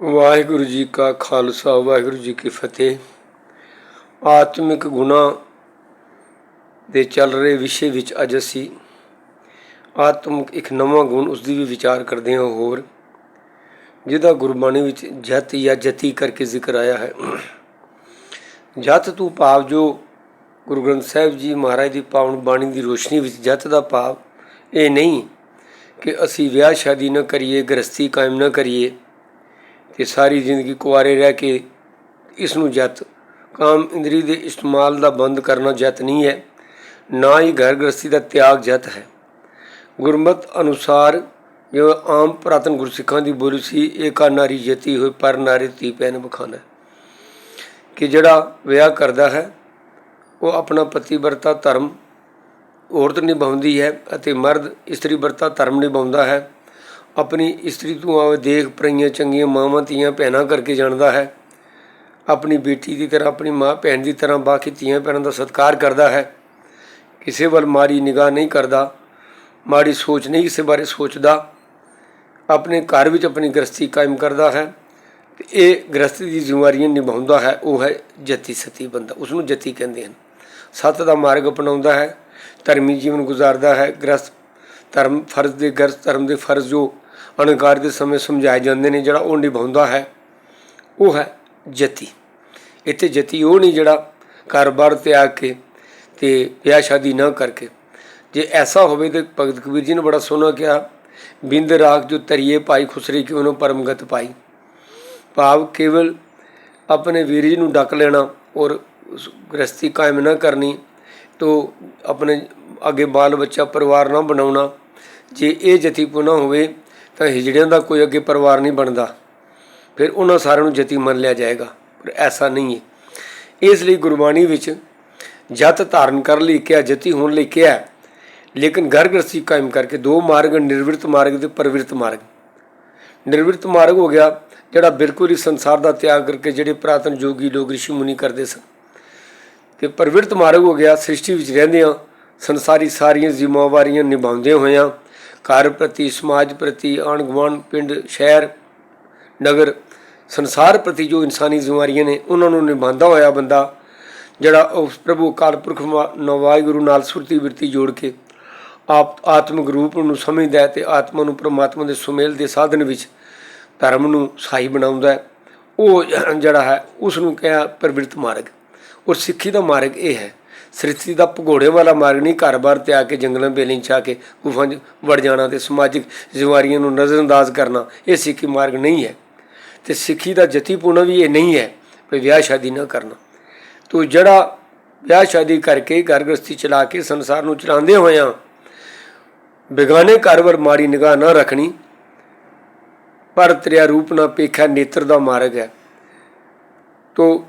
ਵਾਹਿਗੁਰੂ ਜੀ ਕਾ ਖਾਲਸਾ, ਵਾਹਿਗੁਰੂ ਜੀ ਕੀ ਫਤਿਹ। ਆਤਮਿਕ ਗੁਣਾ ਦੇ ਚੱਲ ਰਹੇ ਵਿਸ਼ੇ ਵਿੱਚ ਅੱਜ ਅਸੀਂ ਆਤਮਿਕ ਇੱਕ ਨਵਾਂ ਗੁਣ ਉਸ ਦੀ ਵੀ ਵਿਚਾਰ ਕਰਦੇ ਹਾਂ ਹੋਰ, ਜਿਹਦਾ ਗੁਰਬਾਣੀ ਵਿੱਚ ਜਤ ਜਾਂ ਜਤੀ ਕਰਕੇ ਜ਼ਿਕਰ ਆਇਆ ਹੈ। ਜਤ ਤੋਂ ਭਾਵ ਜੋ ਗੁਰੂ ਗ੍ਰੰਥ ਸਾਹਿਬ ਜੀ ਮਹਾਰਾਜ ਦੀ ਪਾਵਨ ਬਾਣੀ ਦੀ ਰੋਸ਼ਨੀ ਵਿੱਚ ਜਤ ਦਾ ਭਾਵ ਇਹ ਨਹੀਂ ਕਿ ਅਸੀਂ ਵਿਆਹ ਸ਼ਾਦੀ ਨਾ ਕਰੀਏ, ਗ੍ਰਸਤੀ ਕਾਇਮ ਨਾ ਕਰੀਏ। ਤੇ ਸਾਰੀ ਜ਼ਿੰਦਗੀ ਕੁਆਰੇ ਰਹਿ ਕੇ ਇਸ ਨੂੰ ਜਤ। ਕਾਮ ਇੰਦਰੀ ਦੇ ਇਸਤੇਮਾਲ ਦਾ ਬੰਦ ਕਰਨਾ ਜਤ ਨਹੀਂ ਹੈ, ਨਾ ਹੀ ਘਰ ਗ੍ਰਸਤੀ ਦਾ ਤਿਆਗ ਜਤ ਹੈ। ਗੁਰਮਤ ਅਨੁਸਾਰ ਜੋ ਆਮ ਪ੍ਰਾਤਨ ਗੁਰਸਿੱਖਾਂ ਦੀ ਬੋਲੀ ਸੀ ਏਕਾ ਨਾਰੀ ਜਤੀ ਹੋਏ, ਪਰ ਨਾਰੀ ਤੀ ਪੈਨ ਬਖਾਨਾ ਕਿ ਜਿਹੜਾ ਵਿਆਹ ਕਰਦਾ ਹੈ, ਉਹ ਆਪਣਾ ਪਤੀ ਵਰਤਾ ਧਰਮ ਔਰਤ ਨਿਭਾਉਂਦੀ ਹੈ ਅਤੇ ਮਰਦ ਇਸਤਰੀ ਵਰਤਾ ਧਰਮ ਨਿਭਾਉਂਦਾ ਹੈ। ਆਪਣੀ ਇਸਤਰੀ ਤੋਂ ਆਵੇ ਦੇਖ ਪਰਈਆਂ ਚੰਗੀਆਂ ਮਾਵਾਂ ਤੀਆਂ ਭੈਣਾਂ ਕਰਕੇ ਜਾਣਦਾ ਹੈ। ਆਪਣੀ ਬੇਟੀ ਦੀ ਤਰ੍ਹਾਂ ਆਪਣੀ ਮਾਂ ਭੈਣ ਦੀ ਤਰ੍ਹਾਂ ਬਾਕੀ ਤੀਆਂ ਭੈਣਾਂ ਦਾ ਸਤਿਕਾਰ ਕਰਦਾ ਹੈ। ਕਿਸੇ ਵੱਲ ਮਾੜੀ ਨਿਗਾਹ ਨਹੀਂ ਕਰਦਾ, ਮਾੜੀ ਸੋਚ ਨਹੀਂ ਕਿਸੇ ਬਾਰੇ ਸੋਚਦਾ। ਆਪਣੇ ਘਰ ਵਿੱਚ ਆਪਣੀ ਗ੍ਰਸਤੀ ਕਾਇਮ ਕਰਦਾ ਹੈ ਇਹ ਗ੍ਰਸਤੀ ਦੀ ਜ਼ਿੰਮੇਵਾਰੀਆਂ ਨਿਭਾਉਂਦਾ ਹੈ, ਉਹ ਹੈ ਜਤੀ ਸਤੀ ਬੰਦਾ ਉਸ ਨੂੰ ਜਤੀ ਕਹਿੰਦੇ ਹਨ। ਸੱਤ ਦਾ ਮਾਰਗ ਅਪਣਾਉਂਦਾ ਹੈ, ਧਰਮੀ ਜੀਵਨ ਗੁਜ਼ਾਰਦਾ ਹੈ ਗ੍ਰਸਤ ਧਰਮ, ਫਰਜ਼ ਦੇ ਗ੍ਰਸਤ ਧਰਮ ਦੇ ਫਰਜ਼ ਜੋ ਅਨੁਕਾਰ ਦੇ ਸਮੇਂ ਸਮਝਾਏ ਜਾਂਦੇ ਨੇ, ਜਿਹੜਾ ਉਹ ਨਿਭਾਉਂਦਾ ਹੈ, ਉਹ ਹੈ ਜਤੀ। ਇੱਥੇ ਜਤੀ ਉਹ ਨਹੀਂ ਜਿਹੜਾ ਘਰ-ਬਾਰ ਤਿਆਗ ਕੇ ਤੇ ਵਿਆਹ ਸ਼ਾਦੀ ਨਾ ਕਰਕੇ। ਜੇ ਐਸਾ ਹੋਵੇ ਤੇ ਭਗਤ ਕਬੀਰ ਜੀ ਨੇ ਬੜਾ ਸੋਹਣਾ ਕਿਹਾ, ਬਿੰਦ ਰਾਖ ਜੋ ਤਰੀਏ ਪਾਈ ਖੁਸਰੀ ਕਿ ਉਹਨੂੰ ਪਰਮਗਤ ਪਾਈ। ਭਾਵ ਕੇਵਲ ਆਪਣੇ ਵੀਰ ਜੀ ਨੂੰ ਡੱਕ ਲੈਣਾ ਔਰ ਗ੍ਰਸਤੀ ਕਾਇਮ ਨਾ ਕਰਨੀ, ਤੋ ਆਪਣੇ ਅੱਗੇ ਬਾਲ ਬੱਚਾ ਪਰਿਵਾਰ ਨਾ ਬਣਾਉਣਾ ਜੇ ਇਹ ਜਤੀ ਪੁਨਾ ਹੋਵੇ, ਤਾਂ ਹਿਜੜਿਆਂ ਦਾ ਕੋਈ ਅੱਗੇ ਪਰਿਵਾਰ ਨਹੀਂ ਬਣਦਾ। ਫਿਰ ਉਹਨਾਂ ਸਾਰਿਆਂ ਨੂੰ ਜਤੀ ਮੰਨ ਲਿਆ ਜਾਏਗਾ। ਪਰ ਐਸਾ ਨਹੀਂ ਹੈ। ਇਸ ਲਈ ਗੁਰਬਾਣੀ ਵਿੱਚ ਜਤ ਧਾਰਨ ਕਰ ਲਈ ਕਿਹਾ ਜਤੀ ਹੋਣ ਲਈ ਕਿਹਾ ਲੇਕਿਨ ਘਰ ਗ੍ਰਸਤੀ ਕਾਇਮ ਕਰਕੇ ਦੋ ਮਾਰਗ ਨਿਰਵਿਰਤ ਮਾਰਗ ਤੇ ਪਰਵਿਰਤ ਮਾਰਗ। ਨਿਰਵਿਰਤ ਮਾਰਗ ਹੋ ਗਿਆ, ਜਿਹੜਾ ਬਿਲਕੁਲ ਹੀ ਸੰਸਾਰ ਦਾ ਤਿਆਗ ਕਰਕੇ ਜਿਹੜੇ ਪ੍ਰਾਤਨ ਜੋਗੀ ਲੋਕ ਰਿਸ਼ੀ ਮੁਨੀ ਕਰਦੇ ਸਨ। ਤੇ ਪਰਵਿਰਤ ਮਾਰਗ ਹੋ ਗਿਆ, ਸ੍ਰਿਸ਼ਟੀ ਵਿੱਚ ਰਹਿੰਦਿਆਂ ਸੰਸਾਰੀ ਸਾਰੀਆਂ ਜ਼ਿੰਮੇਵਾਰੀਆਂ ਨਿਭਾਉਂਦੇ ਹੋਇਆਂ ਘਰ ਪ੍ਰਤੀ, ਸਮਾਜ ਪ੍ਰਤੀ ਆਣ ਗੁਆਂਢ, ਪਿੰਡ, ਸ਼ਹਿਰ, ਨਗਰ, ਸੰਸਾਰ ਪ੍ਰਤੀ ਜੋ ਇਨਸਾਨੀ ਜ਼ਿੰਮੇਵਾਰੀਆਂ ਨੇ, ਉਹਨਾਂ ਨੂੰ ਨਿਭਾਉਂਦਾ ਹੋਇਆ ਬੰਦਾ, ਜਿਹੜਾ ਉਸ ਪ੍ਰਭੂ ਅਕਾਲ ਪੁਰਖ ਵਾਹਿਗੁਰੂ ਨਾਲ ਸੁਰਤੀ ਬਿਰਤੀ ਜੋੜ ਕੇ ਆਪ ਆਤਮਿਕ ਰੂਪ ਨੂੰ ਸਮਝਦਾ ਹੈ ਤੇ ਆਤਮਾ ਨੂੰ ਪ੍ਰਮਾਤਮਾ ਦੇ ਸੁਮੇਲ ਦੇ ਸਾਧਨ ਵਿੱਚ ਧਰਮ ਨੂੰ ਸਹੀ ਬਣਾਉਂਦਾ ਹੈ। ਉਹ ਜਿਹੜਾ ਹੈ ਉਸ ਨੂੰ ਕਿਹਾ ਪ੍ਰਵਿਰਤ ਮਾਰਗ। ਔਰ ਸਿੱਖੀ ਦਾ ਮਾਰਗ ਇਹ ਹੈ ਸ੍ਰਿਸ਼ਟੀ ਦਾ ਭਗੋੜੇ ਵਾਲਾ ਮਾਰਗ ਨਹੀਂ ਘਰ-ਬਾਰ ਤੇ ਆ ਕੇ ਜੰਗਲਾਂ ਬੇਲੀਂ ਚਾ ਕੇ ਗੁਫਾਂ 'ਚ ਵੜ ਜਾਣਾ ਤੇ ਸਮਾਜਿਕ ਜ਼ਿੰਮੇਵਾਰੀਆਂ ਨੂੰ ਨਜ਼ਰਅੰਦਾਜ਼ ਕਰਨਾ, ਇਹ ਸਿੱਖੀ ਮਾਰਗ ਨਹੀਂ ਹੈ। ਤੇ ਸਿੱਖੀ ਦਾ ਜਤੀਪੂਣਾ ਵੀ ਇਹ ਨਹੀਂ ਹੈ ਕਿ ਵਿਆਹ ਸ਼ਾਦੀ ਨਾ ਕਰਨਾ। ਤੋ ਜਿਹੜਾ ਵਿਆਹ ਸ਼ਾਦੀ ਕਰਕੇ ਘਰਗ੍ਰਸਤੀ ਚਲਾ ਕੇ ਸੰਸਾਰ ਨੂੰ ਚਲਾਉਂਦੇ ਹੋਇਆ ਬਿਗਾਨੇ ਘਰ ਵਰ ਮਾੜੀ ਨਿਗਾਹ ਨਾ ਰੱਖਣੀ, ਪਰ ਤ੍ਰਿਆ ਰੂਪ ਨਾ ਪੇਖਾ ਨੇਤਰ ਦਾ ਮਾਰਗ ਹੈ। ਤੋ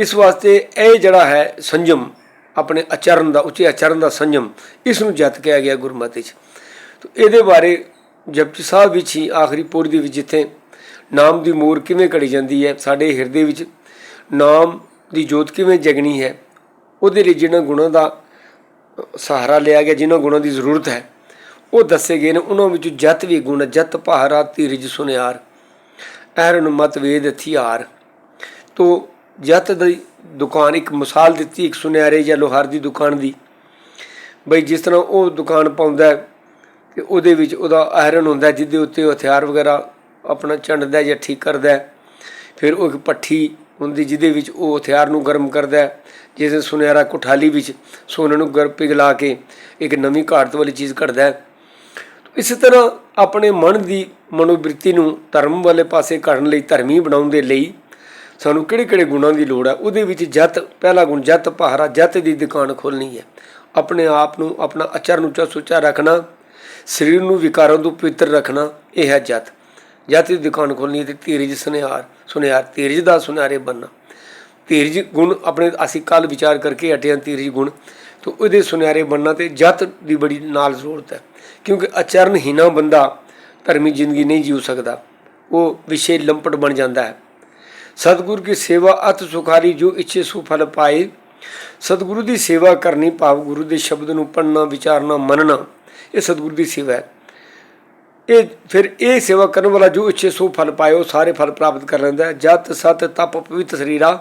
ਇਸ ਵਾਸਤੇ ਇਹ ਜਿਹੜਾ ਹੈ ਸੰਜਮ, ਆਪਣੇ ਆਚਰਨ ਦਾ, ਉੱਚੇ ਆਚਰਨ ਦਾ ਸੰਜਮ ਇਸ ਨੂੰ ਜਤ ਕਿਹਾ ਗਿਆ ਗੁਰਮਤਿ 'ਚ। ਤੋ ਇਹਦੇ ਬਾਰੇ ਜਪਜੀ ਸਾਹਿਬ ਵਿੱਚ ਹੀ ਆਖਰੀ ਪੌੜੀ ਦੇ ਵਿੱਚ ਜਿੱਥੇ ਨਾਮ ਦੀ ਮੋਰ ਕਿਵੇਂ ਘੜੀ ਜਾਂਦੀ ਹੈ, ਸਾਡੇ ਹਿਰਦੇ ਵਿੱਚ ਨਾਮ ਦੀ ਜੋਤ ਕਿਵੇਂ ਜਗਣੀ ਹੈ, ਉਹਦੇ ਲਈ ਜਿਹਨਾਂ ਗੁਣਾਂ ਦਾ ਸਹਾਰਾ ਲਿਆ ਗਿਆ ਜਿਨ੍ਹਾਂ ਗੁਣਾਂ ਦੀ ਜ਼ਰੂਰਤ ਹੈ, ਉਹ ਦੱਸੇ ਗਏ ਨੇ। ਉਹਨਾਂ ਵਿੱਚ ਜਤ ਵੀ ਗੁਣ ਜਤ ਪਹਾਰਾ ਧੀਰਜ ਸੁਨਿਆਰ ਐਰਨ ਮਤ ਵੇਦ ਹਥਿਆਰ ਤੋ ਜੱਤ ਦੀ ਦੁਕਾਨ ਇੱਕ ਮਿਸਾਲ ਦਿੱਤੀ, ਇੱਕ ਸੁਨਿਆਰੇ ਜਾਂ ਲੋਹਾਰ ਦੀ ਦੁਕਾਨ ਦੀ। ਬਈ ਜਿਸ ਤਰ੍ਹਾਂ ਉਹ ਦੁਕਾਨ ਪਾਉਂਦਾ ਕਿ ਉਹਦੇ ਵਿੱਚ ਉਹਦਾ ਆਇਰਨ ਹੁੰਦਾ ਜਿਹਦੇ ਉੱਤੇ ਉਹ ਹਥਿਆਰ ਵਗੈਰਾ ਆਪਣਾ ਚੰਡਦਾ ਜਾਂ ਠੀਕ ਕਰਦਾ ਫਿਰ ਉਹ ਇੱਕ ਪੱਠੀ ਹੁੰਦੀ ਜਿਹਦੇ ਵਿੱਚ ਉਹ ਹਥਿਆਰ ਨੂੰ ਗਰਮ ਕਰਦਾ ਜਿਸ ਸੁਨਿਆਰਾ ਕੋਠਾਲੀ ਵਿੱਚ ਸੋਨੇ ਨੂੰ ਗਰਮ ਪਿਘਲਾ ਕੇ ਇੱਕ ਨਵੀਂ ਘਾਟ ਵਾਲੀ ਚੀਜ਼ ਕੱਢਦਾ ਇਸੇ ਤਰ੍ਹਾਂ ਆਪਣੇ ਮਨ ਦੀ ਮਨੋਬ੍ਰਿਤੀ ਨੂੰ ਧਰਮ ਵਾਲੇ ਪਾਸੇ ਕਰਨ ਲਈ ਧਰਮੀ ਬਣਾਉਣ ਦੇ ਲਈ ਸਾਨੂੰ ਕਿਹੜੇ ਕਿਹੜੇ ਗੁਣਾਂ ਦੀ ਲੋੜ ਹੈ? ਉਹਦੇ ਵਿੱਚ ਜਤ, ਪਹਿਲਾ ਗੁਣ ਜਤ ਪਹਾਰਾ ਜਤ ਦੀ ਦੁਕਾਨ ਖੋਲਣੀ ਹੈ। ਆਪਣੇ ਆਪ ਨੂੰ, ਆਪਣਾ ਅਚਰਨ ਉੱਚਾ ਸੁੱਚਾ ਰੱਖਣਾ, ਸਰੀਰ ਨੂੰ ਵਿਕਾਰਾਂ ਤੋਂ ਪਵਿੱਤਰ ਰੱਖਣਾ, ਇਹ ਹੈ ਜਤ। ਜਤ ਦੀ ਦੁਕਾਨ ਖੋਲਣੀ ਤੇ ਧੀਰਜ ਸੁਨਿਆਰ ਸੁਨਿਆਰ, ਧੀਰਜ ਦਾ ਸੁਨਿਆਰੇ ਬੰਨਾ ਧੀਰਜ ਗੁਣ ਆਪਣੇ, ਅਸੀਂ ਕੱਲ ਵਿਚਾਰ ਕਰਕੇ ਹਟਿਆ ਧੀਰਜ ਗੁਣ, ਤੋਂ ਉਹਦੇ ਸੁਨਿਆਰੇ ਬੰਨਾ ਤੇ ਜਤ ਦੀ ਬੜੀ ਨਾਲ ਜ਼ਰੂਰਤ ਹੈ। ਕਿਉਂਕਿ ਅਚਰਨ ਹੀਨਾ ਬੰਦਾ ਧਰਮੀ ਜ਼ਿੰਦਗੀ ਨਹੀਂ ਜੀਉ ਸਕਦਾ। ਉਹ ਵਿਸ਼ੇ ਲੰਪਟ ਬਣ ਜਾਂਦਾ ਹੈ। ਸਤਿਗੁਰ ਕੀ ਸੇਵਾ ਅਤ ਸੁਖਾਰੀ ਜੋ ਇੱਛੇ ਸੋ ਫਲ ਪਾਏ। ਸਤਿਗੁਰੂ ਦੀ ਸੇਵਾ ਕਰਨੀ ਭਾਵ ਗੁਰੂ ਦੇ ਸ਼ਬਦ ਨੂੰ ਪੜਨਾ ਵਿਚਾਰਨਾ, ਮੰਨਣਾ, ਇਹ ਸਤਿਗੁਰੂ ਦੀ ਸੇਵਾ ਹੈ। ਇਹ ਫਿਰ ਇਹ ਸੇਵਾ ਕਰਨ ਵਾਲਾ ਜੋ ਇੱਛੇ ਸੋ ਫਲ ਪਾਏ, ਉਹ ਸਾਰੇ ਫਲ ਪ੍ਰਾਪਤ ਕਰ ਲੈਂਦਾ ਹੈ। ਜਤ ਸਤ ਤਪ ਪਵਿੱਤ ਸਰੀਰਾ,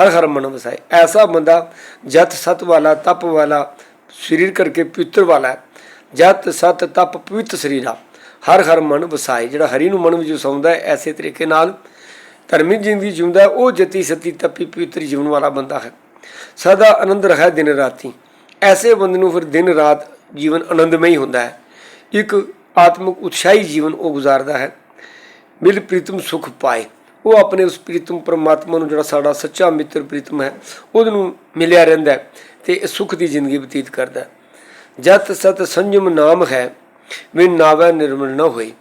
ਹਰ ਹਰ ਮਨ ਵਸਾਏ। ਐਸਾ ਬੰਦਾ ਜਤ ਸਤ ਵਾਲਾ, ਤਪ ਵਾਲਾ, ਸਰੀਰ ਕਰਕੇ ਪਵਿੱਤਰ ਵਾਲਾ ਹੈ। ਜਤ ਸਤ ਤਪ ਪਵਿੱਤ ਸਰੀਰਾ, ਹਰ ਹਰ ਮਨ ਵਸਾਏ। ਜਿਹੜਾ ਹਰੀ ਨੂੰ ਮਨ ਵਿੱਚ ਵਸਾਉਂਦਾ ਹੈ, ਐਸੇ ਤਰੀਕੇ ਨਾਲ ਧਰਮੀ ਜ਼ਿੰਦਗੀ ਜਿਉਂਦਾ, ਉਹ ਜਤੀ ਸਤੀ ਤਪੀ ਪਵਿੱਤਰ ਜੀਵਨ ਵਾਲਾ ਬੰਦਾ ਹੈ। ਸਦਾ ਆਨੰਦ ਰਹਾ ਦਿਨ ਰਾਤੀ। ਐਸੇ ਬੰਦੇ ਨੂੰ ਫਿਰ ਦਿਨ ਰਾਤ ਜੀਵਨ ਆਨੰਦਮਈ ਹੁੰਦਾ ਹੈ। ਇੱਕ ਆਤਮਿਕ ਉਤਸ਼ਾਹੀ ਜੀਵਨ ਉਹ ਗੁਜ਼ਾਰਦਾ ਹੈ। ਮਿਲ ਪ੍ਰੀਤਮ ਸੁਖ ਪਾਏ। ਉਹ ਆਪਣੇ ਉਸ ਪ੍ਰੀਤਮ ਪਰਮਾਤਮਾ ਨੂੰ ਜਿਹੜਾ ਸਾਡਾ ਸੱਚਾ ਮਿੱਤਰ ਪ੍ਰੀਤਮ ਹੈ ਉਹਦੇ ਨੂੰ ਮਿਲਿਆ ਰਹਿੰਦਾ ਹੈ ਤੇ ਇਹ ਸੁਖ ਦੀ ਜ਼ਿੰਦਗੀ ਬਤੀਤ ਕਰਦਾ ਜਤ ਸਤ ਸੰਜਮ ਨਾਮ ਹੈ, ਵਿਨ ਨਾਵੈ ਨਿਰਮਲ ਨਾ ਹੋਏ।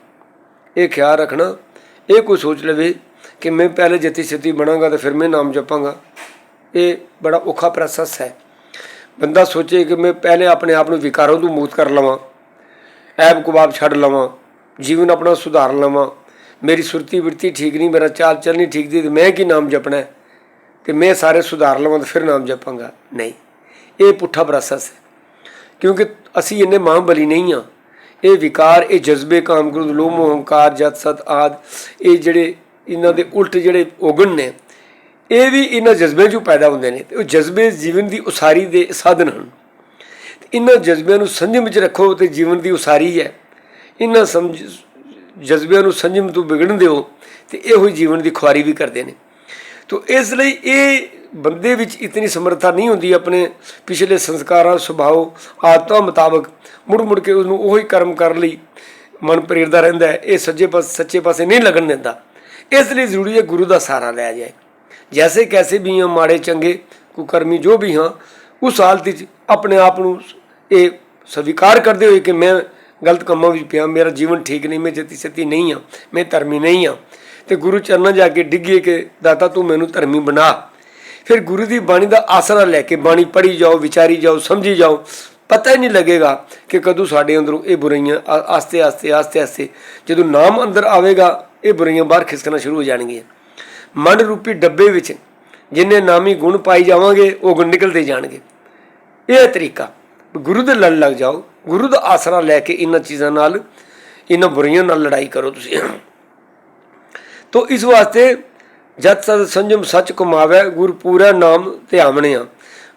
ਇਹ ਖਿਆਲ ਰੱਖਣਾ, ਇਹ ਕੋਈ ਸੋਚ ਲਵੇ ਕਿ ਮੈਂ ਪਹਿਲੇ ਜਤੀ ਸਤੀ ਬਣਾਂਗਾ ਤਾਂ ਫਿਰ ਮੈਂ ਨਾਮ ਜਪਾਂਗਾ। ਇਹ ਬੜਾ ਔਖਾ ਪ੍ਰੋਸੈਸ ਹੈ। ਬੰਦਾ ਸੋਚੇ ਕਿ ਮੈਂ ਪਹਿਲੇ ਆਪਣੇ ਆਪ ਨੂੰ ਵਿਕਾਰਾਂ ਤੋਂ ਮੁਕਤ ਕਰ ਲਵਾਂ, ਐਬ ਕਬਾਬ ਛੱਡ ਲਵਾਂ, ਜੀਵਨ ਆਪਣਾ ਸੁਧਾਰ ਲਵਾਂ। ਮੇਰੀ ਸੁਰਤੀ ਬਿਰਤੀ ਠੀਕ ਨਹੀਂ, ਮੇਰਾ ਚਾਲ ਚੱਲ ਨਹੀਂ ਠੀਕ ਦੀ, ਤੇ ਮੈਂ ਕੀ ਨਾਮ ਜਪਣਾ ਹੈ? ਤੇ ਮੈਂ ਸਾਰੇ ਸੁਧਾਰ ਲਵਾਂ ਤੇ ਫਿਰ ਨਾਮ ਜਪਾਂਗਾ। ਨਹੀਂ, ਇਹ ਪੁੱਠਾ ਪ੍ਰੋਸੈਸ ਹੈ। ਕਿਉਂਕਿ ਅਸੀਂ ਇੰਨੇ ਮਹਾਂਬਲੀ ਨਹੀਂ ਆ ਇਹ ਵਿਕਾਰ, ਇਹ ਜਜ਼ਬੇ ਕਾਮ ਕ੍ਰੋਧ ਲੋਭ, ਮੋਹ, ਹੰਕਾਰ, ਜਤ, ਸਤ ਆਦ, ਇਹ ਜਿਹੜੇ ਇਹਨਾਂ ਦੇ ਉਲਟ ਜਿਹੜੇ ਔਗਣ ਨੇ, ਇਹ ਵੀ ਇਹਨਾਂ ਜਜ਼ਬਿਆਂ 'ਚੋਂ ਪੈਦਾ ਹੁੰਦੇ ਨੇ ਤੇ ਉਹ ਜਜ਼ਬੇ ਜੀਵਨ ਦੀ ਉਸਾਰੀ ਦੇ ਸਾਧਨ ਹਨ। ਇਹਨਾਂ ਜਜ਼ਬਿਆਂ ਨੂੰ ਸੰਜਮ ਵਿੱਚ ਰੱਖੋ ਤੇ ਜੀਵਨ ਦੀ ਉਸਾਰੀ ਹੈ। ਇਹਨਾਂ ਸਮਝ, ਜਜ਼ਬਿਆਂ ਨੂੰ ਸੰਜਮ ਤੋਂ ਵਿਗੜਨ ਦਿਓ ਤੇ ਇਹੋ ਹੀ ਜੀਵਨ ਦੀ ਖੁਆਰੀ ਵੀ ਕਰਦੇ ਨੇ। ਤੋ ਇਸ ਲਈ ਇਹ ਬੰਦੇ ਵਿੱਚ ਇਤਨੀ ਸਮਰੱਥਾ ਨਹੀਂ ਹੁੰਦੀ ਆਪਣੇ ਪਿਛਲੇ ਸੰਸਕਾਰਾਂ, ਸੁਭਾਅ, ਆਦਤਾਂ ਮੁਤਾਬਕ ਮੁੜ ਮੁੜ ਕੇ ਉਹਨੂੰ ਉਹੀ ਕਰਮ ਕਰਨ ਲਈ ਮਨ ਪ੍ਰੇਰਦਾ ਰਹਿੰਦਾ ਹੈ। ਇਹ ਸੱਜੇ ਪਾਸੇ, ਸੱਚੇ ਪਾਸੇ ਨਹੀਂ ਲੱਗਣ ਦਿੰਦਾ। ਇਸ ਲਈ ਜ਼ਰੂਰੀ ਹੈ ਗੁਰੂ ਦਾ ਸਹਾਰਾ ਲਿਆ ਜਾਏ। ਜੈਸੇ ਕੈਸੇ ਵੀ ਹਾਂ ਮਾੜੇ ਚੰਗੇ ਕੁਕਰਮੀ ਜੋ ਵੀ ਹਾਂ, ਉਸ ਹਾਲਤ ਵਿੱਚ ਆਪਣੇ ਆਪ ਨੂੰ ਇਹ ਸਵੀਕਾਰ ਕਰਦੇ ਹੋਏ ਕਿ ਮੈਂ ਗਲਤ ਕੰਮਾਂ ਵਿੱਚ ਪਿਆ, ਮੇਰਾ ਜੀਵਨ ਠੀਕ ਨਹੀਂ, ਮੈਂ ਜਤੀ ਸਤੀ ਨਹੀਂ ਹਾਂ, ਮੈਂ ਧਰਮੀ ਨਹੀਂ ਹਾਂ। ਤੇ ਗੁਰੂ ਚਰਨਾਂ ਜਾ ਕੇ ਡਿੱਗੀਏ ਕਿ ਦਾਤਾ ਤੂੰ ਮੈਨੂੰ ਧਰਮੀ ਬਣਾ। ਫਿਰ ਗੁਰੂ ਦੀ ਬਾਣੀ ਦਾ ਆਸਰਾ ਲੈ ਕੇ ਬਾਣੀ ਪੜ੍ਹੀ ਜਾਓ, ਵਿਚਾਰੀ ਜਾਓ, ਸਮਝੀ ਜਾਓ, ਪਤਾ ਹੀ ਨਹੀਂ ਲੱਗੇਗਾ ਕਿ ਕਦੋਂ ਸਾਡੇ ਅੰਦਰੋਂ ਇਹ ਬੁਰਾਈਆਂ ਆਸਤੇ ਆਸਤੇ ਆਸਤੇ ਆਸਤੇ ਜਦੋਂ ਨਾਮ ਅੰਦਰ ਆਵੇਗਾ ਇਹ ਬੁਰਾਈਆਂ ਬਾਹਰ ਖਿਸਕਣਾ ਸ਼ੁਰੂ ਹੋ ਜਾਣਗੀਆਂ। ਮਨ ਰੂਪੀ ਡੱਬੇ ਵਿੱਚ ਜਿੰਨੇ ਨਾਮੀ ਗੁਣ ਪਾਈ ਜਾਵਾਂਗੇ, ਉਹ ਗੁਣ ਨਿਕਲਦੇ ਜਾਣਗੇ। ਇਹ ਤਰੀਕਾ। ਗੁਰੂ ਦੇ ਲੜ ਲੱਗ ਜਾਓ। ਗੁਰੂ ਦਾ ਆਸਰਾ ਲੈ ਕੇ ਇਹਨਾਂ ਚੀਜ਼ਾਂ ਨਾਲ, ਇਹਨਾਂ ਬੁਰਾਈਆਂ ਨਾਲ ਲੜਾਈ ਕਰੋ ਤੁਸੀਂ। ਤੋ ਇਸ ਵਾਸਤੇ ਜਤ ਸਤ ਸੰਜਮ ਸੱਚ ਕਮਾਵੇ ਗੁਰ ਪੂਰਾ ਨਾਮ ਧਿਆਵਣਿਆ।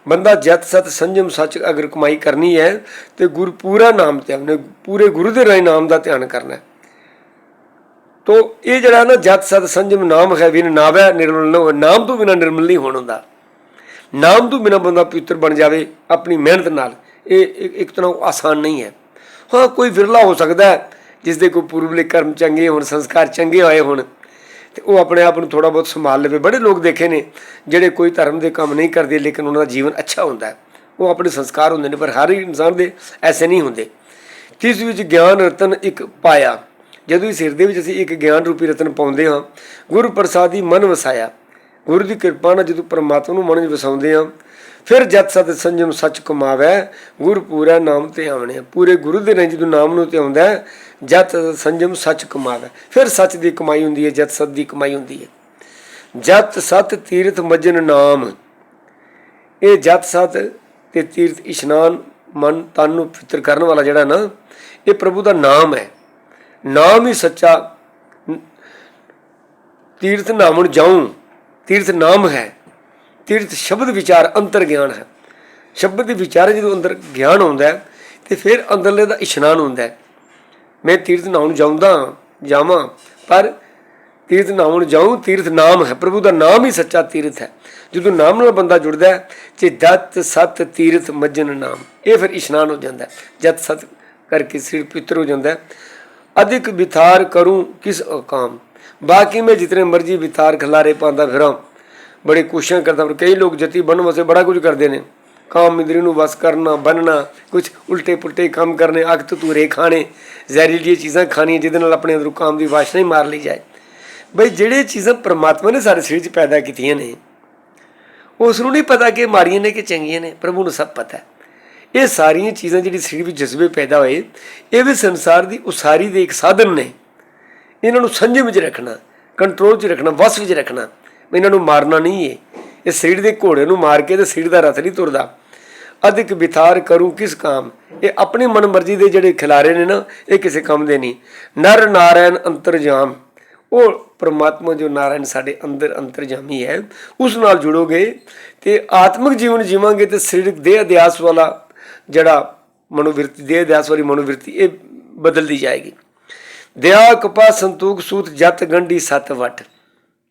ਬੰਦਾ ਜਤ ਸਤ ਸੰਜਮ ਸੱਚ ਅਗਰ ਕਮਾਈ ਕਰਨੀ ਹੈ, ਤੇ ਗੁਰ ਪੂਰਾ ਨਾਮ ਧਿਆਵਣੇ ਪੂਰੇ ਗੁਰੂ ਦੇ ਰਾਏ ਨਾਮ ਦਾ ਧਿਆਨ ਕਰਨਾ ਹੈ। ਤੋ ਇਹ ਜਿਹੜਾ ਨਾ ਜਤ ਸਤ ਸੰਜਮ ਨਾਮ ਹੈ ਬਿਨ ਨਾਵੈ ਨਿਰਮਲ ਨਾ ਹੋਏ ਨਾਮ ਤੋਂ ਬਿਨਾ ਨਿਰਮਲ ਨਹੀਂ ਹੋਣ ਹੁੰਦਾ। ਨਾਮ ਤੋਂ ਬਿਨਾ ਬੰਦਾ ਪਵਿੱਤਰ ਬਣ ਜਾਵੇ, ਆਪਣੀ ਮਿਹਨਤ ਨਾਲ, ਇਹ ਇੱਕ- ਇੱਕ ਤਰ੍ਹਾਂ ਆਸਾਨ ਨਹੀਂ ਹੈ। ਹਾਂ, ਕੋਈ ਵਿਰਲਾ ਹੋ ਸਕਦਾ ਹੈ, ਜਿਸ ਦੇ ਕੋਈ ਪੂਰਵਲੇ ਕਰਮ ਚੰਗੇ ਹੋਣ, ਸੰਸਕਾਰ ਚੰਗੇ ਹੋਏ ਹੋਣ, ਤੇ ਉਹ ਆਪਣੇ ਆਪ ਨੂੰ ਥੋੜਾ ਬਹੁਤ ਸੰਭਾਲ ਲਵੇ। ਬੜੇ ਲੋਕ ਦੇਖੇ ਨੇ, ਜਿਹੜੇ ਕੋਈ ਧਰਮ ਦੇ ਕੰਮ ਨਹੀਂ ਕਰਦੇ, ਲੇਕਿਨ ਉਹਨਾਂ ਦਾ ਜੀਵਨ ਅੱਛਾ ਹੁੰਦਾ ਹੈ। ਉਹ ਆਪਣੇ ਸੰਸਕਾਰ ਹੁੰਦੇ ਨੇ, ਪਰ ਹਰ ਇਨਸਾਨ ਦੇ ਐਸੇ ਨਹੀਂ ਹੁੰਦੇ। ਤਿਸ ਵਿੱਚ ਗਿਆਨ ਰਤਨ ਇੱਕ ਪਾਇਆ। ਜਦੋਂ ਇਹ ਸਿਰ ਦੇ ਵਿੱਚ ਅਸੀਂ ਇੱਕ ਗਿਆਨ ਰੂਪੀ ਰਤਨ ਪਾਉਂਦੇ ਹਾਂ, ਗੁਰੂ ਪ੍ਰਸਾਦੀ ਮਨ ਵਸਾਇਆ। ਗੁਰੂ ਦੀ ਕਿਰਪਾ ਨਾਲ ਜਦੋਂ ਪਰਮਾਤਮਾ ਨੂੰ ਮਨ ਵਿੱਚ ਵਸਾਉਂਦੇ ਹਾਂ, ਫਿਰ ਜਤ ਸਤ ਸੰਜਮ ਸੱਚ ਕਮਾਵੇ ਗੁਰ ਪੂਰਾ ਨਾਮ ਤੇ ਆਵਣੇ ਪੂਰੇ ਗੁਰੂ ਦੇ ਨਾਲ ਜਦੋਂ ਨਾਮ ਨੂੰ ਤੇ ਆਉਂਦਾ ਜਤ ਸਤ ਸੰਜਮ ਸੱਚ ਕਮਾਵੇ। ਫਿਰ ਸੱਚ ਦੀ ਕਮਾਈ ਹੁੰਦੀ ਹੈ, ਜਤ ਸਤ ਦੀ ਕਮਾਈ ਹੁੰਦੀ ਹੈ। ਜਤ ਸਤ ਤੀਰਥ ਮਜਨ ਨਾਮ। ਇਹ ਜਤ ਸਤ ਤੇ ਤੀਰਥ ਇਸ਼ਨਾਨ ਮਨ ਤਨ ਨੂੰ ਪਵਿੱਤਰ ਕਰਨ ਵਾਲਾ ਜਿਹੜਾ ਨਾ, ਇਹ ਪ੍ਰਭੂ ਦਾ ਨਾਮ ਹੈ। ਨਾਮ ਹੀ ਸੱਚਾ। ਤੀਰਥ ਨਾਮਣ ਜਾਉ, ਤੀਰਥ ਨਾਮ ਹੈ। ਤੀਰਥ ਸ਼ਬਦ ਵਿਚਾਰ ਅੰਤਰ ਗਿਆਨ ਹੈ। ਸ਼ਬਦ ਦੇ ਵਿਚਾਰ ਜਦੋਂ ਅੰਦਰ ਗਿਆਨ ਆਉਂਦਾ ਹੈ, ਤੇ ਫਿਰ ਅੰਦਰਲੇ ਦਾ ਇਸ਼ਨਾਨ ਹੁੰਦਾ ਹੈ। ਮੈਂ ਤੀਰਥ ਨਾਉਣ ਜਾਉਂਦਾ ਜਾਵਾਂ, ਪਰ ਤੀਰਥ ਨਾਉਣ ਜਾਉ, ਤੀਰਥ ਨਾਮ ਹੈ। ਪ੍ਰਭੂ ਦਾ ਨਾਮ ਹੀ ਸੱਚਾ ਤੀਰਥ ਹੈ। ਜਦੋਂ ਨਾਮ ਨਾਲ ਬੰਦਾ ਜੁੜਦਾ ਹੈ, ਤੇ ਦਤ ਸਤ ਤੀਰਥ ਮੱਜਨ ਨਾਮ। ਇਹ ਫਿਰ ਇਸ਼ਨਾਨ ਹੋ ਜਾਂਦਾ ਹੈ। ਜਤ ਸਤ ਕਰਕੇ ਸਿਰ ਪਿੱਤਰ ਹੋ ਜਾਂਦਾ ਹੈ। ਅਧਿਕ ਵਿਥਾਰ ਕਰੂੰ ਕਿਸ ਕਾਮ ਬਾਕੀ ਮੈਂ ਜਿਤਨੇ ਮਰਜ਼ੀ ਵਿਥਾਰ ਖਲਾਰੇ ਪਾਉਂਦਾ ਫਿਰਾਂ। ਬੜੇ ਕੋਸ਼ਿਸ਼ਾਂ ਕਰਦਾ ਪਰ ਕਈ ਲੋਕ ਜਤੀ ਬਣਨ ਵਾਸਤੇ ਬੜਾ ਕੁਝ ਕਰਦੇ ਨੇ। ਕਾਮ ਇੰਦਰੀ ਨੂੰ ਵਸ ਕਰਨਾ, ਬੰਨਣਾ ਕੁਝ ਉਲਟੇ ਪੁਲਟੇ ਕੰਮ ਕਰਨੇ ਅਗ ਤੂਰੇ ਖਾਣੇ ਜ਼ਹਿਰੀਲੀ ਚੀਜ਼ਾਂ ਖਾਣੀਆਂ, ਜਿਹਦੇ ਨਾਲ ਆਪਣੇ ਅੰਦਰੋਂ ਕਾਮ ਦੀ ਵਾਸ਼ਨਾ ਹੀ ਮਾਰ ਲਈ ਜਾਏ। ਬਈ ਜਿਹੜੇ ਚੀਜ਼ਾਂ ਪ੍ਰਮਾਤਮਾ ਨੇ ਸਾਡੇ ਸਰੀਰ 'ਚ ਪੈਦਾ ਕੀਤੀਆਂ ਨੇ, ਉਸ ਨੂੰ ਨਹੀਂ ਪਤਾ ਕਿ ਮਾੜੀਆਂ ਨੇ ਕਿ ਚੰਗੀਆਂ ਨੇ ਪ੍ਰਭੂ ਨੂੰ ਸਭ ਪਤਾ ਹੈ। ਇਹ ਸਾਰੀਆਂ ਚੀਜ਼ਾਂ ਜਿਹੜੀ ਸਰੀਰ ਵਿੱਚ ਜਜ਼ਬੇ ਪੈਦਾ ਹੋਏ, ਇਹ ਵੀ ਸੰਸਾਰ ਦੀ ਉਸਾਰੀ ਦੇ ਇੱਕ ਸਾਧਨ ਨੇ। ਇਹਨਾਂ ਨੂੰ ਸੰਜਮ ਵਿੱਚ ਰੱਖਣਾ ਕੰਟਰੋਲ 'ਚ ਰੱਖਣਾ ਵਸ ਵਿੱਚ ਰੱਖਣਾ, ਇਹਨਾਂ ਨੂੰ ਮਾਰਨਾ ਨਹੀਂ ਹੈ ਇਹ ਸਰੀਰ ਦੇ ਘੋੜੇ ਨੂੰ ਮਾਰ ਕੇ ਤੇ ਸਰੀਰ ਦਾ ਰਥ ਨਹੀਂ ਤੁਰਦਾ। ਅਧਿਕ ਵਿਥਾਰ ਕਰੂੰ ਕਿਸ ਕਾਮ? ਇਹ ਆਪਣੀ ਮਨਮਰਜ਼ੀ ਦੇ ਜਿਹੜੇ ਖਿਲਾਰੇ ਨੇ ਨਾ, ਇਹ ਕਿਸੇ ਕੰਮ ਦੇ ਨਹੀਂ। ਨਰ ਨਾਰਾਇਣ ਅੰਤਰਜਾਮ। ਉਹ ਪ੍ਰਮਾਤਮਾ ਜੋ ਨਾਰਾਇਣ ਸਾਡੇ ਅੰਦਰ ਅੰਤਰਜਾਮੀ ਹੈ, ਉਸ ਨਾਲ ਜੁੜੋਗੇ ਤੇ ਆਤਮਿਕ ਜੀਵਨ ਜੀਵਾਂਗੇ ਤੇ ਸਰੀਰਕ ਦੇਹ ਅਧਿਆਸ ਵਾਲਾ ਜਿਹੜਾ ਮਨੋਵਿਰਤੀ, ਦੇਹ ਅਧਿਆਸ ਵਾਲੀ ਮਨੋਵਿਰਤੀ, ਇਹ ਬਦਲਦੀ ਜਾਏਗੀ। ਦਇਆ ਕਪਾ ਸੰਤੋਖ ਸੂਤ ਜਤ ਗੰਢੀ ਸਤ ਵਟ।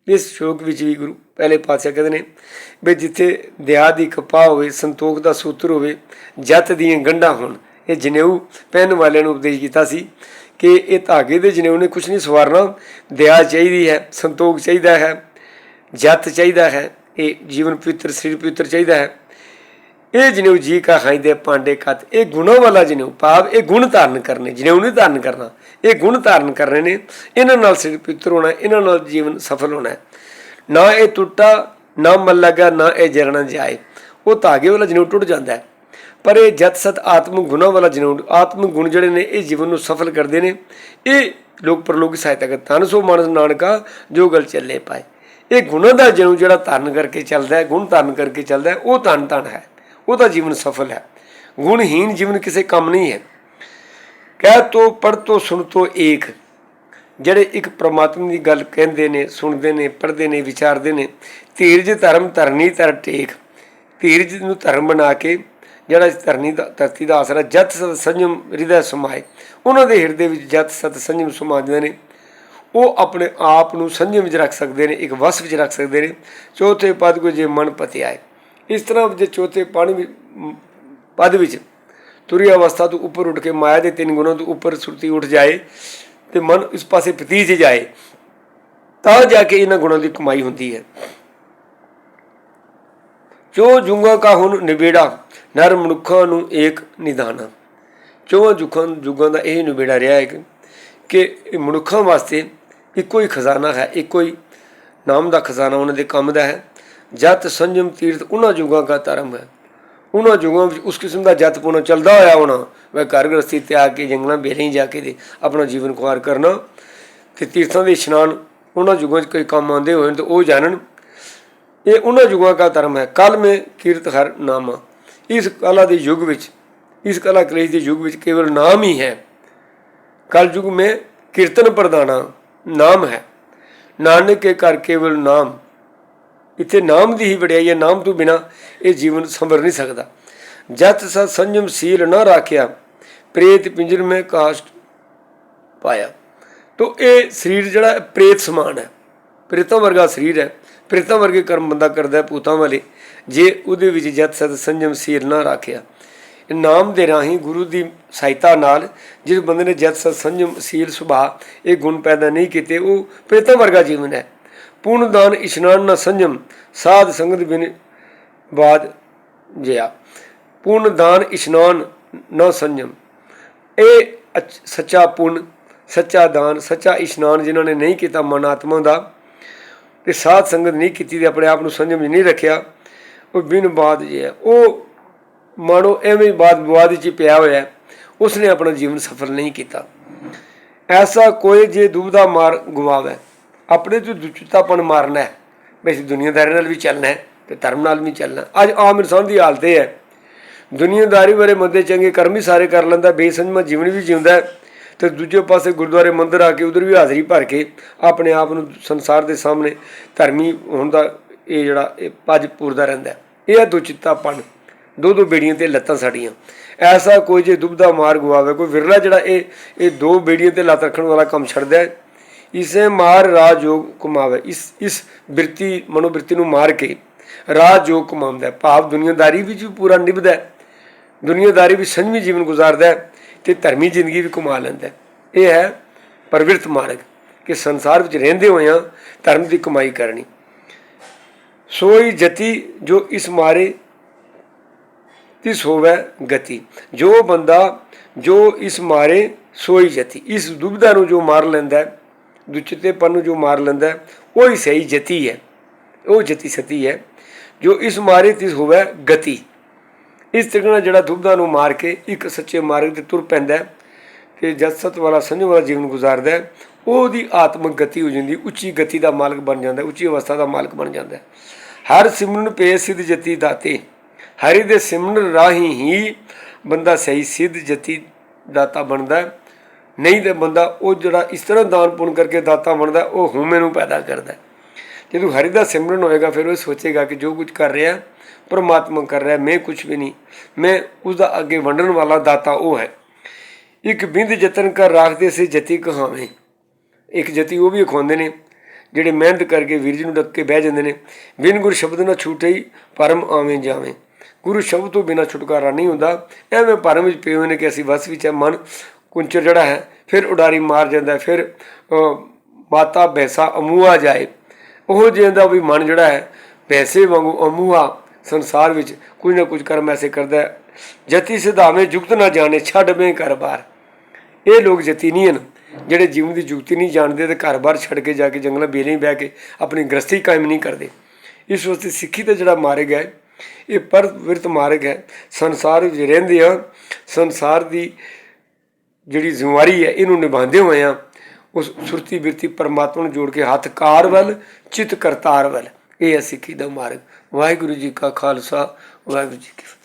ਇਸ ਸ਼ੋਕ ਵਿੱਚ ਵੀ ਗੁਰੂ ਪਹਿਲੇ ਪਾਤਸ਼ਾਹ ਕਹਿੰਦੇ ਨੇ ਵੀ ਜਿੱਥੇ ਦਇਆ ਦੀ ਕਪਾ ਹੋਵੇ, ਸੰਤੋਖ ਦਾ ਸੂਤਰ ਹੋਵੇ, ਜਤ ਦੀਆਂ ਗੰਢਾਂ ਹੋਣ। ਇਹ ਜਨੇਊ ਪਹਿਨ ਵਾਲਿਆਂ ਨੂੰ ਉਪਦੇਸ਼ ਕੀਤਾ ਸੀ ਕਿ ਇਹ ਧਾਗੇ ਦੇ ਜਨੇਊ ਨੇ ਕੁਝ ਨਹੀਂ ਸਵਾਰਨਾ। ਦਇਆ ਚਾਹੀਦੀ ਹੈ, ਸੰਤੋਖ ਚਾਹੀਦਾ ਹੈ, ਜਤ ਚਾਹੀਦਾ ਹੈ, ਇਹ ਜੀਵਨ ਪਵਿੱਤਰ, ਸਰੀਰ ਪਵਿੱਤਰ ਚਾਹੀਦਾ ਹੈ। ਇਹ ਜਨੇਊ ਜੀ ਕਾ ਖਾਈਦੇ ਪਾਂਡੇ ਕਤ, ਇਹ ਗੁਣਾਂ ਵਾਲਾ ਜਨੇਊ ਭਾਵ ਇਹ ਗੁਣ ਧਾਰਨ ਕਰਨੇ ਜਨੇਊ ਨਹੀਂ ਧਾਰਨ ਕਰਨਾ, ਇਹ ਗੁਣ ਧਾਰਨ ਕਰਨੇ ਨੇ, ਇਹਨਾਂ ਨਾਲ ਸਿਰ ਪਵਿੱਤਰ ਹੋਣਾ, ਇਹਨਾਂ ਨਾਲ ਜੀਵਨ ਸਫਲ ਹੋਣਾ ਨਾ ਇਹ ਟੁੱਟਾ, ਨਾ ਮਲ ਲਗਾ, ਨਾ ਇਹ ਜਰਣਾ ਜਾਏ। ਉਹ ਧਾਗੇ ਵਾਲਾ ਜਨੇਊ ਟੁੱਟ ਜਾਂਦਾ ਹੈ। ਪਰ ਇਹ ਜਤ ਸਤ ਆਤਮ ਗੁਣਾ ਵਾਲਾ ਜਨੇਊ ਆਤਮ ਗੁਣ ਜਿਹੜੇ ਨੇ, ਇਹ ਜੀਵਨ ਨੂੰ ਸਫਲ ਕਰਦੇ ਨੇ। ਇਹ ਲੋਕ ਪਰਲੋਕੀ ਸਹਾਇਤਾ ਕਰ ਤਨ ਸੋ ਮਾਨਸ ਨਾਨਕਾ ਜੋ ਗਲ ਚੱਲੇ ਪਾਏ। ਇਹ ਗੁਣਾਂ ਦਾ ਜਨੂ ਜਿਹੜਾ ਧਾਰਨ ਕਰਕੇ ਚੱਲਦਾ ਹੈ, ਗੁਣ ਧਾਰਨ ਕਰਕੇ ਚੱਲਦਾ ਹੈ, ਉਹ ਤਨ ਧਨ ਹੈ। ਉਹਦਾ ਜੀਵਨ ਸਫਲ ਹੈ। ਗੁਣਹੀਨ ਜੀਵਨ ਕਿਸੇ ਕੰਮ ਨਹੀਂ ਹੈ। ਕਹਿ ਤੋ ਪੜ ਤੋ, ਸੁਣ ਤੋ ਏਕ। ਜਿਹੜੇ ਇੱਕ ਪ੍ਰਮਾਤਮਾ ਦੀ ਗੱਲ ਕਹਿੰਦੇ ਨੇ, ਸੁਣਦੇ ਨੇ, ਪੜ੍ਹਦੇ ਨੇ, ਵਿਚਾਰਦੇ ਨੇ, ਧੀਰਜ ਧਰਮ, ਧਰਨੀ ਧਰ ਟੇਕ। ਧੀਰਜ ਨੂੰ ਧਰਮ ਬਣਾ ਕੇ ਜਿਹੜਾ ਧਰਨੀ ਦਾ, ਧਰਤੀ ਦਾ ਆਸਰਾ ਜਤ ਸਤ ਸੰਜਮ ਹਿਰਦੈ ਸਮਾਏ। ਉਹਨਾਂ ਦੇ ਹਿਰਦੇ ਵਿੱਚ ਜਤ ਸਤ ਸੰਜਮ ਸਮਾਉਂਦੇ ਨੇ। ਉਹ ਆਪਣੇ ਆਪ ਨੂੰ ਸੰਜਮ ਵਿੱਚ ਰੱਖ ਸਕਦੇ ਨੇ, ਇੱਕ ਵਸ ਵਿੱਚ ਰੱਖ ਸਕਦੇ ਨੇ। ਚੌਥੇ ਪਦ ਕੋ ਜੇ, ਮਨ ਪਤਿਆਏ। ਇਸ ਤਰ੍ਹਾਂ ਜੇ ਚੌਥੇ ਪਾਣੀ ਵਿੱਚ ਪਦ ਵਿੱਚ ਤੁਰੀ ਅਵਸਥਾ ਤੋਂ ਉੱਪਰ ਉੱਠ ਕੇ ਮਾਇਆ ਦੇ ਤਿੰਨ ਗੁਣਾਂ ਤੋਂ ਉੱਪਰ ਸੁਰਤੀ ਉੱਠ ਜਾਏ ਤੇ ਮਨ ਇਸ ਪਾਸੇ ਪਤੀਜ ਜਾਏ, ਤਾਂ ਜਾ ਕੇ ਇਹਨਾਂ ਗੁਣਾਂ ਦੀ ਕਮਾਈ ਹੁੰਦੀ ਹੈ। ਜੋ ਜੁਗਾ ਕਾ ਹੁਣ ਨਿਬੇੜਾ, ਨਰ ਮਨੁੱਖਾਂ ਨੂੰ ਏਕ ਨਿਦਾਨਾ ਚੋਂ ਜੁਗਾਂ ਜੁਗਾਂ ਦਾ ਇਹ ਨਿਬੇੜਾ ਰਿਹਾ ਹੈ ਕਿ ਮਨੁੱਖਾਂ ਵਾਸਤੇ ਇੱਕੋ ਹੀ ਖਜ਼ਾਨਾ ਹੈ, ਇੱਕੋ ਹੀ ਨਾਮ ਦਾ ਖਜ਼ਾਨਾ ਉਹਨਾਂ ਦੇ ਕੰਮ ਦਾ ਹੈ। ਜਤ ਸੰਜਮ ਤੀਰਥ ਉਹਨਾਂ ਜੁਗਾਂ ਦਾ ਧਰਮ ਹੈ। ਉਹਨਾਂ ਜੁਗਾਂ ਵਿੱਚ ਉਸ ਕਿਸਮ ਦਾ ਜਤ ਪੁਣਾ ਚੱਲਦਾ ਹੋਇਆ ਹੋਣਾ ਮੈਂ ਘਰ ਗ੍ਰਸਤੀ ਤਿਆਗ ਕੇ ਜੰਗਲਾਂ ਬੇਲੇ ਜਾ ਕੇ ਦੇ ਆਪਣਾ ਜੀਵਨ ਖੁਆਰ ਕਰਨਾ। ਤੇ ਤੀਰਥਾਂ ਦੇ ਇਸ਼ਨਾਨ ਉਹਨਾਂ ਜੁਗਾਂ 'ਚ ਕੋਈ ਕੰਮ ਆਉਂਦੇ ਹੋਣ ਤਾਂ ਉਹ ਜਾਣਨ, ਇਹ ਉਹਨਾਂ ਯੁਗਾਂ ਦਾ ਧਰਮ ਹੈ। ਕਲ ਮੇ ਕੀਰਤ ਹਰ ਨਾਮਾ। ਇਸ ਕਲਾ ਦੇ ਯੁੱਗ ਵਿੱਚ, ਇਸ ਕਲਾ ਕਲੇਸ਼ ਦੇ ਯੁੱਗ ਵਿੱਚ ਕੇਵਲ ਨਾਮ ਹੀ ਹੈ। ਕਲ ਯੁਗ ਮੇ ਕੀਰਤਨ ਪ੍ਰਦਾਨਾ ਨਾਮ ਹੈ। ਨਾਨਕ ਕੇ ਕਰ ਕੇਵਲ ਨਾਮ। ਇੱਥੇ ਨਾਮ ਦੀ ਹੀ ਵਡਿਆਈ ਹੈ, ਨਾਮ ਤੋਂ ਬਿਨਾ ਇਹ ਜੀਵਨ ਸੰਭਰ ਨਹੀਂ ਸਕਦਾ। ਜਤ ਸਤ ਸੰਜਮ ਸੀਲ ਨਾ ਰੱਖਿਆ, ਪ੍ਰੇਤ ਪਿੰਜਰ ਮੇ ਕਾਸ਼ਟ ਪਾਇਆ। ਤੋ ਇਹ ਸਰੀਰ ਜਿਹੜਾ ਪ੍ਰੇਤ ਸਮਾਨ ਹੈ। ਪ੍ਰੇਤਾਂ ਵਰਗਾ ਸਰੀਰ ਹੈ। ਪ੍ਰੇਤਾਂ ਵਰਗੇ ਕਰਮ ਬੰਦਾ ਕਰਦਾ ਹੈ ਭੂਤਾਂ ਵਾਲੇ। ਜੇ ਉਹਦੇ ਵਿੱਚ ਜਤ ਸਤ ਸੰਜਮ ਸੀਲ ਨਾ ਰੱਖਿਆ ਨਾਮ ਦੇ ਰਾਹੀਂ ਗੁਰੂ ਦੀ ਸਹਾਇਤਾ ਨਾਲ ਜਿਸ ਬੰਦੇ ਨੇ ਜਤ ਸਤ ਸੰਜਮ ਸੀਲ ਸੁਭਾਅ, ਇਹ ਗੁਣ ਪੈਦਾ ਨਹੀਂ ਕੀਤੇ, ਉਹ ਪ੍ਰੇਤਾਂ ਵਰਗਾ ਜੀਵਨ ਹੈ। ਪੂਰਨ ਦਾਨ ਇਸ਼ਨਾਨ ਨਾ ਸੰਜਮ, ਸਾਧ ਸੰਗਤ ਬਿਨ ਬਾਦ ਜਿਆ। ਪੂਰਨ ਦਾਨ ਇਸ਼ਨਾਨ ਨਾ ਸੰਜਮ। ਇਹ ਸੱਚਾ ਪੁੰਨ, ਸੱਚਾ ਦਾਨ, ਸੱਚਾ ਇਸ਼ਨਾਨ ਜਿਨ੍ਹਾਂ ਨੇ ਨਹੀਂ ਕੀਤਾ ਮਨ ਆਤਮਾ ਦਾ, ਤੇ ਸਾਧ ਸੰਗਤ ਨਹੀਂ ਕੀਤੀ ਤੇ ਆਪਣੇ ਆਪ ਨੂੰ ਸੰਜਮ 'ਚ ਨਹੀਂ ਰੱਖਿਆ, ਉਹ ਬਿਨ ਬਾਦ ਜਿਆ। ਉਹ ਮਾਣੋ ਐਵੇਂ ਹੀ ਬਾਦ ਵਿਵਾਦ ਵਿੱਚ ਪਿਆ ਹੋਇਆ, ਉਸਨੇ ਆਪਣਾ ਜੀਵਨ ਸਫਲ ਨਹੀਂ ਕੀਤਾ। ਐਸਾ ਕੋਈ ਜੇ ਦੁਬਦਾ ਮਾਰ ਗਵਾਵੇ। ਆਪਣੇ ਤੋਂ ਦੁਚਿਤਾਪਨ ਮਾਰਨਾ ਹੈ, ਵੀ ਅਸੀਂ ਦੁਨੀਆਦਾਰੀ ਨਾਲ ਵੀ ਚੱਲਣਾ ਹੈ ਤੇ ਧਰਮ ਨਾਲ ਵੀ ਚੱਲਣਾ ਅੱਜ ਆਮ ਇਨਸਾਨ ਦੀ ਹਾਲਤ ਇਹ ਹੈ, ਦੁਨੀਆਦਾਰੀ ਬਾਰੇ ਮੰਦੇ ਚੰਗੇ ਕਰਮ ਹੀ ਸਾਰੇ ਕਰ ਲੈਂਦਾ, ਬੇਸੰਜਮਾ ਜੀਵਨ ਵੀ ਜਿਉਂਦਾ ਹੈ ਤੇ ਦੂਜੇ ਪਾਸੇ ਗੁਰਦੁਆਰੇ ਮੰਦਰ ਆ ਕੇ ਉਧਰ ਵੀ ਹਾਜ਼ਰੀ ਭਰ ਕੇ ਆਪਣੇ ਆਪ ਨੂੰ ਸੰਸਾਰ ਦੇ ਸਾਹਮਣੇ ਧਰਮੀ ਹੋਣ ਦਾ ਇਹ ਜਿਹੜਾ ਇਹ ਪੱਜ ਪੂਰਦਾ ਰਹਿੰਦਾ ਇਹ ਹੈ ਦੁਚਿੱਤਾਪਨ। ਦੋ ਦੋ ਬੇੜੀਆਂ ਤੇ ਲੱਤਾਂ ਸਾਡੀਆਂ। ਐਸਾ ਕੋਈ ਜੇ ਦੁਬਦਾ ਮਾਰ ਗਵਾਵੇ, ਕੋਈ ਵਿਰਲਾ ਜਿਹੜਾ ਇਹ ਇਹ ਦੋ ਬੇੜੀਆਂ ਤੇ ਲੱਤ ਰੱਖਣ ਵਾਲਾ ਕੰਮ ਛੱਡਦਾ ਹੈ ਇਸੇ ਮਾਰ ਰਾਜ ਯੋਗ ਕਮਾਵੇ ਇਸ ਇਸ ਬਿਰਤੀ, ਮਨੋਬਿਰਤੀ ਨੂੰ ਮਾਰ ਕੇ ਰਾਜ ਯੋਗ ਕਮਾਉਂਦਾ ਭਾਵ ਦੁਨੀਆਦਾਰੀ ਵਿੱਚ ਵੀ ਪੂਰਾ ਨਿਭਦਾ ਹੈ। ਦੁਨੀਆਦਾਰੀ ਵਿੱਚ ਸੰਜਮੀ ਜੀਵਨ ਗੁਜ਼ਾਰਦਾ ਹੈ ਤੇ ਧਰਮੀ ਜ਼ਿੰਦਗੀ ਵੀ ਕਮਾ ਲੈਂਦਾ ਇਹ ਹੈ ਪਰਵਿਰਤ ਮਾਰਗ ਕਿ ਸੰਸਾਰ ਵਿੱਚ ਰਹਿੰਦੇ ਹੋਇਆਂ ਧਰਮ ਦੀ ਕਮਾਈ ਕਰਨੀ। ਸੋਈ ਜਤੀ ਜੋ ਇਸ ਮਾਰੇ ਤਿਸ ਹੋਵੇ ਗਤੀ। ਜੋ ਬੰਦਾ ਜੋ ਇਸ ਮਾਰੇ ਸੋਈ ਜਤੀ। ਇਸ ਦੁਬਿਧਾ ਨੂੰ ਜੋ ਮਾਰ ਲੈਂਦਾ ਹੈ ਦੁਚਿੱਤੇਪਨ ਨੂੰ ਜੋ ਮਾਰ ਲੈਂਦਾ ਉਹ ਹੀ ਸਹੀ ਜਤੀ ਹੈ। ਉਹ ਜਤੀ ਸਤੀ ਹੈ। ਜੋ ਇਸ ਮਾਰੇ ਤਿਸ ਹੋਵੇ ਗਤੀ। ਇਸ ਤਰੀਕੇ ਨਾਲ ਜਿਹੜਾ ਦੁਬਿਧਾ ਨੂੰ ਮਾਰ ਕੇ ਇੱਕ ਸੱਚੇ ਮਾਰਗ ਤੇ ਤੁਰ ਪੈਂਦਾ ਹੈ ਕਿ ਜਦ ਸਤ ਵਾਲਾ ਸੰਜਮ ਵਾਲਾ ਜੀਵਨ ਗੁਜ਼ਾਰਦਾ ਉਹਦੀ ਆਤਮਿਕ ਗਤੀ ਹੋ ਜਾਂਦੀ, ਉੱਚੀ ਗਤੀ ਦਾ ਮਾਲਕ ਬਣ ਜਾਂਦਾ, ਉੱਚੀ ਅਵਸਥਾ ਦਾ ਮਾਲਕ ਬਣ ਜਾਂਦਾ ਹਰ ਸਿਮਰਨ ਪੇ ਸਿਧ ਜਤੀ ਦਾਤੇ। ਹਰੀ ਦੇ ਸਿਮਰਨ ਰਾਹੀਂ ਹੀ ਬੰਦਾ ਸਹੀ ਸਿੱਧ ਜਤੀ ਦਾਤਾ ਬਣਦਾ ਨਹੀਂ ਤੇ ਬੰਦਾ ਉਹ ਜਿਹੜਾ ਇਸ ਤਰ੍ਹਾਂ ਦਾਨ ਪੁੰਨ ਕਰਕੇ ਦਾਤਾ ਬਣਦਾ, ਉਹ ਹਉਮੈ ਨੂੰ ਪੈਦਾ ਕਰਦਾ ਜਦੋਂ ਹਰੀ ਦਾ ਸਿਮਰਨ ਹੋਏਗਾ, ਫਿਰ ਉਹ ਸੋਚੇਗਾ ਕਿ ਜੋ ਕੁਝ ਕਰ ਰਿਹਾ, ਪਰਮਾਤਮਾ ਕਰ ਰਿਹਾ, ਮੈਂ ਕੁਝ ਵੀ ਨਹੀਂ। ਮੈਂ ਉਸ ਦਾ ਅੱਗੇ ਵੰਡਣ ਵਾਲਾ ਦਾਤਾ ਉਹ ਹੈ। ਇੱਕ ਬਿੰਦ ਯਤਨ ਕਰ ਰੱਖਦੇ ਸੀ, ਜਤੀ ਕਹਾਵੇਂ। ਇੱਕ ਜਤੀ ਉਹ ਵੀ ਅਖਾਉਂਦੇ ਨੇ, ਜਿਹੜੇ ਮਿਹਨਤ ਕਰਕੇ ਵੀਰ ਜੀ ਨੂੰ ਡੱਕ ਕੇ ਬਹਿ ਜਾਂਦੇ ਨੇ। ਬਿਨ ਗੁਰ ਸ਼ਬਦ ਨਾ ਛੂਟਈ ਪਰਮ ਆਵੇਂ ਜਾਵੇਂ। ਗੁਰੂ ਸ਼ਬਦ ਤੋਂ ਬਿਨਾ ਛੁਟਕਾਰਾ ਨਹੀਂ ਹੁੰਦਾ। ਐਵੇਂ ਭਰਮ ਵਿੱਚ ਪਏ ਹੋਏ ਨੇ ਕਿ ਅਸੀਂ ਵਸ ਵਿੱਚ ਹੈ ਮਨ ਕੁੰਚਰ ਜਿਹੜਾ ਹੈ, ਫਿਰ ਉਡਾਰੀ ਮਾਰ ਜਾਂਦਾ ਫਿਰ ਮਾਤਾ ਬੈਸਾ ਅਮੂਆ ਜਾਏ। ਉਹ ਜਿਹਾ ਵੀ ਮਨ ਜਿਹੜਾ ਹੈ ਪੈਸੇ ਵਾਂਗੂ ਅਮੂਆ ਸੰਸਾਰ ਵਿੱਚ ਕੁਝ ਨਾ ਕੁਝ ਕਰਮ ਐਸੇ ਕਰਦਾ ਹੈ। ਜਤੀ ਸਿਧਾਵੇਂ ਜੁਗਤ ਨਾ ਜਾਣੇ ਛੱਡਵੇਂ ਘਰ ਬਾਰ ਇਹ ਲੋਕ ਜਤੀ ਨਹੀਂ ਹਨ ਜਿਹੜੇ ਜੀਵਨ ਦੀ ਜੁਗਤੀ ਨਹੀਂ ਜਾਣਦੇ ਤੇ ਘਰ-ਬਾਰ ਛੱਡ ਕੇ ਜਾ ਕੇ ਜੰਗਲਾਂ ਬੇਲੇ ਹੀ ਬਹਿ ਕੇ ਆਪਣੀ ਗ੍ਰਸਤੀ ਕਾਇਮ ਨਹੀਂ ਕਰਦੇ। ਇਸ ਵਾਸਤੇ ਸਿੱਖੀ ਦਾ ਜਿਹੜਾ ਮਾਰਗ ਹੈ, ਇਹ ਪਰ ਮਾਰਗ ਹੈ। ਸੰਸਾਰ ਵਿੱਚ ਰਹਿੰਦੇ ਆ ਸੰਸਾਰ ਦੀ ਜਿਹੜੀ ਜ਼ਿੰਮੇਵਾਰੀ ਹੈ, ਇਹਨੂੰ ਨਿਭਾਉਂਦੇ ਹੋਏ ਆ, ਉਸ ਸੁਰਤੀ ਬਿਰਤੀ ਪਰਮਾਤਮਾ ਨੂੰ ਜੋੜ ਕੇ ਹੱਥ ਕਾਰ ਵੱਲ, ਚਿਤ ਕਰਤਾਰ ਵੱਲ। ਇਹ ਹੈ ਸਿੱਖੀ ਦਾ ਮਾਰਗ। ਵਾਹਿਗੁਰੂ ਜੀ ਕਾ ਖਾਲਸਾ, ਵਾਹਿਗੁਰੂ ਜੀ ਕੀ ਫਤਿਹ।